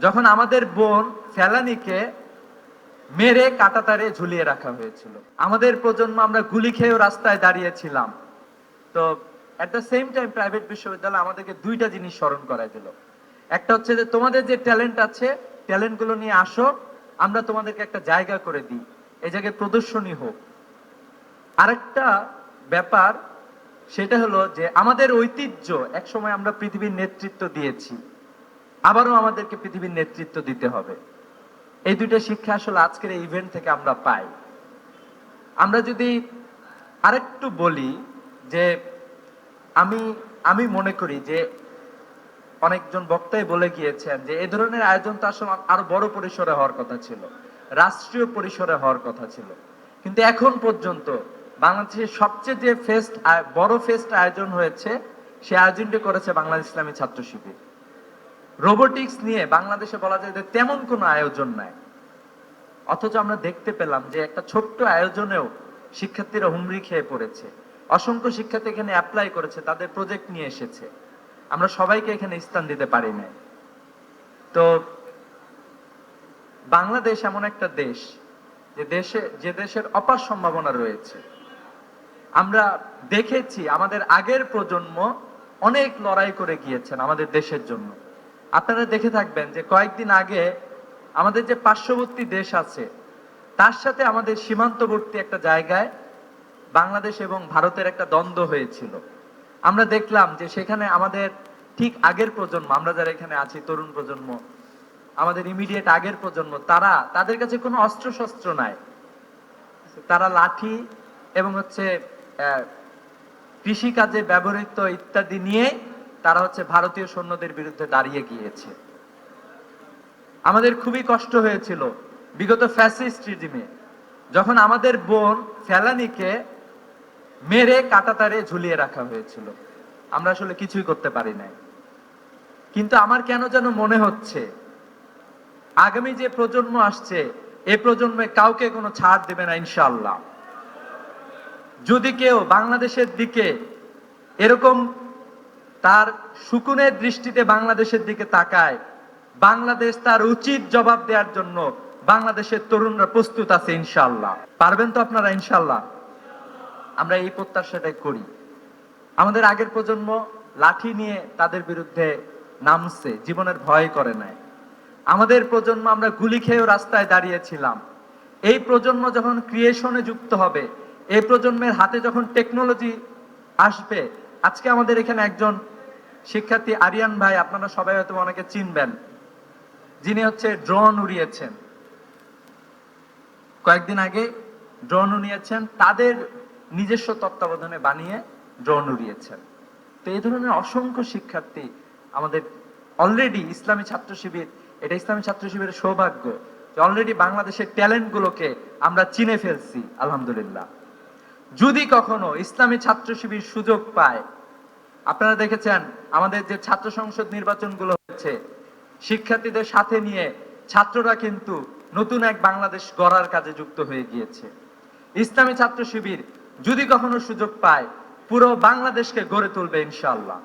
যখন আমাদের বোন ফেলানিকে মেরে কাটাতারে ঝুলিয়ে রাখা হয়েছিল। আমাদের প্রজন্ম আমরা গুলি খেয়েও রাস্তায় দাঁড়িয়েছিলাম। তো at the same time private বিশ্ববিদ্যালয় আমাদেরকে দুইটা জিনিস স্মরণ করাই দিল। একটা হচ্ছে যে তোমাদের যে ট্যালেন্ট আছে ট্যালেন্টগুলো নিয়ে আসো, আমরা তোমাদেরকে একটা জায়গা করে দিই। এই জায়গায় প্রদর্শনী হোক। আরেকটা ব্যাপার, সেটা হলো যে আমাদের ঐতিহ্য একসময় আমরা পৃথিবীর নেতৃত্ব দিয়েছি। আবারও আমাদেরকে পৃথিবীর নেতৃত্ব দিতে হবে। এই দুইটা শিক্ষা আসলে আজকের এই ইভেন্ট থেকে আমরা পাই। আমরা যদি আরেকটু বলি যে আমি আমি মনে করি যে অনেকজন বক্তাই বলে গিয়েছেন যে এই ধরনের আয়োজন তো আসলে আরও বড় পরিসরে হওয়ার কথা ছিল, রাষ্ট্রীয় পরিসরে হওয়ার কথা ছিল। কিন্তু এখন পর্যন্ত বাংলাদেশের সবচেয়ে যে ফেস্ট বড় ফেস্ট আয়োজন হয়েছে, সে আয়োজনটি করেছে বাংলাদেশ ইসলামী ছাত্র শিবির। রোবোটিক্স নিয়ে বাংলাদেশে বলা যায় যে তেমন কোনো আয়োজন নাই। অথচ আমরা দেখতে পেলাম যে একটা ছোট্ট আয়োজনেও শিক্ষার্থীরা হুমড়ি খেয়ে পড়েছে। অসংখ্য শিক্ষার্থী এখানে অ্যাপ্লাই করেছে, তাদের প্রজেক্ট নিয়ে এসেছে। আমরা সবাইকে এখানে স্থান দিতে পারি না তো বাংলাদেশ এমন একটা দেশ, যে দেশে, যে দেশের অপার সম্ভাবনা রয়েছে। আমরা দেখেছি আমাদের আগের প্রজন্ম অনেক লড়াই করে গিয়েছেন আমাদের দেশের জন্য। আপনারা দেখে থাকবেন যে কয়েকদিন আগে আমাদের যে পার্শ্ববর্তী দেশ আছে, তার সাথে আমাদের সীমান্তবর্তী একটা জায়গায় বাংলাদেশ এবং ভারতের একটা দ্বন্দ্ব হয়েছিল। আমরা দেখলাম যে সেখানে আমাদের ঠিক আগের প্রজন্ম, আমরা যারা এখানে আছি, তরুণ প্রজন্ম, আমাদের ইমিডিয়েট আগের প্রজন্ম, তারা, তাদের কাছে কোনো অস্ত্র শস্ত্র নাই। তারা লাঠি এবং হচ্ছে কৃষিকাজে ব্যবহৃত ইত্যাদি নিয়ে তারা হচ্ছে ভারতীয় সৈন্যদের বিরুদ্ধে দাঁড়িয়ে গিয়েছে। আমাদের খুবই কষ্ট হয়েছিল বিগত ফ্যাসিস্ট রিজিমে, যখন আমাদের বোন ফেলানিকে মেরে কাটাতারে ঝুলিয়ে রাখা হয়েছিল। আমরা আসলে কিছুই করতে পারি নাই। কিন্তু আমার কেন যেন মনে হচ্ছে, আগামী যে প্রজন্ম আসছে, এ প্রজন্মে কাউকে কোনো ছাড় দেবে না ইনশাল্লাহ যদি কেউ বাংলাদেশের দিকে এরকম তার সুকুনের দৃষ্টিতে বাংলাদেশের দিকে তাকায়। বাংলাদেশ তার উচিত জবাব দেওয়ার জন্য বাংলাদেশের তরুণরা প্রস্তুত আছে ইনশাল্লাহ পারবেন তো আপনারা ইনশাল্লাহ আমরা এই প্রত্যাশাটাই করি। আমাদের আগের প্রজন্ম লাঠি নিয়ে তাদের বিরুদ্ধে নামছে, জীবনের ভয় করে নাই। আমাদের প্রজন্ম আমরা গুলি খেয়েও রাস্তায় দাঁড়িয়েছিলাম। এই প্রজন্ম যখন ক্রিয়েশনে যুক্ত হবে, এই প্রজন্মের হাতে যখন টেকনোলজি আসবে, আজকে আমাদের এখানে একজন শিক্ষার্থী আরিয়ান ভাই, আপনারা সবাই হয়তো অনেকে চিনবেন, যিনি হচ্ছে ড্রোন উড়িয়েছেন। কয়েকদিন আগে ড্রোন উড়িয়েছেন, তাদের নিজস্ব তত্ত্বাবধানে বানিয়ে ড্রোন উড়িয়েছেন। তো এই ধরনের অসংখ্য শিক্ষার্থী আমাদের অলরেডি ইসলামী ছাত্র শিবির, এটা ইসলামী ছাত্র শিবিরের সৌভাগ্য যে অলরেডি বাংলাদেশের ট্যালেন্ট গুলোকে আমরা চিনে ফেলছি, আলহামদুলিল্লাহ। যদি কখনো ইসলামী ছাত্র শিবির সুযোগ পায় আপনারা দেখেছেন আমাদের যে ছাত্র সংসদ নির্বাচনগুলো হচ্ছে, শিক্ষার্থীদের সাথে নিয়ে ছাত্ররা কিন্তু নতুন এক বাংলাদেশ গড়ার কাজে যুক্ত হয়ে গিয়েছে। ইসলামী ছাত্র শিবির যদি কখনো সুযোগ পায়, পুরো বাংলাদেশকে গড়ে তুলবে ইনশাআল্লাহ।